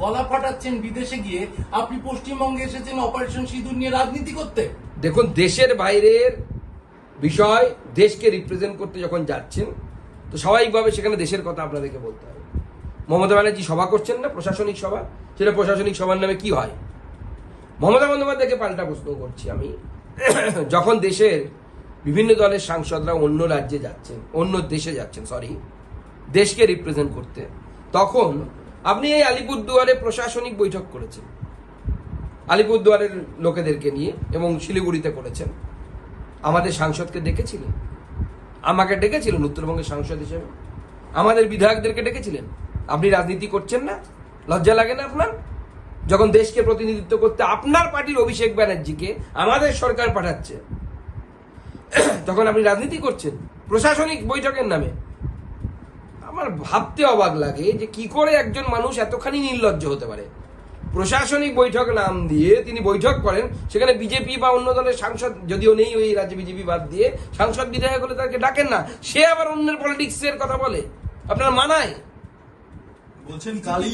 গলা ফাটাচ্ছেন বিদেশে গিয়ে। আপনি পশ্চিমবঙ্গে এসেছেন অপারেশন সিঁদুর নিয়ে রাজনীতি করতে। দেখুন, দেশের বাইরের বিষয় দেশকে রিপ্রেজেন্ট করতে যখন যাচ্ছেন, তো স্বাভাবিকভাবে সেখানে দেশের কথা আপনাদেরকে বলতে হবে। মমতা ব্যানার্জি সভা করছেন না, প্রশাসনিক সভা? সেটা প্রশাসনিক সভার নামে কি হয়? মমতা বন্দ্যোপাধ্যায়কে পাল্টা প্রশ্ন করছি আমি। যখন দেশের বিভিন্ন দলের সাংসদরা অন্য রাজ্যে যাচ্ছেন, অন্য দেশে যাচ্ছেন সরি দেশকে রিপ্রেজেন্ট করতে, তখন আপনি এই আলিপুরদুয়ারে প্রশাসনিক বৈঠক করেছেন। আলিপুরদুয়ারের লোকেদেরকে নিয়ে এবং শিলিগুড়িতে করেছেন। আমাদের সাংসদকে ডেকেছিলেন। আমাকে ডেকেছিলেন উত্তরবঙ্গের সাংসদ হিসেবে। আমাদের বিধায়কদেরকে ডেকেছিলেন। আপনি রাজনীতি করছেন না? লজ্জা লাগে না আপনার? যখন দেশকে প্রতিনিধিত্ব করতে আপনার পার্টির অভিষেক ব্যানার্জিকে আমাদের সরকার পাঠাচ্ছে, তখন আপনি রাজনীতি করছেন প্রশাসনিক বৈঠকের নামে। আমার ভাবতে অবাক লাগে যে কি করে একজন মানুষ এতখানি নির্লজ্জ হতে পারে। প্রশাসনিক বৈঠক নাম দিয়ে তিনি বৈঠক করেন, সেখানে বিজেপি বা অন্য দলের সাংসদ যদিও নেই, ওই রাজ্যে বিজেপি বাদ দিয়ে, সাংসদ বিধায়ক হলে তাকে ডাকেন না। সে আবার অন্যের পলিটিক্সের কথা বলে। আপনার মানায়? বলছেন কালী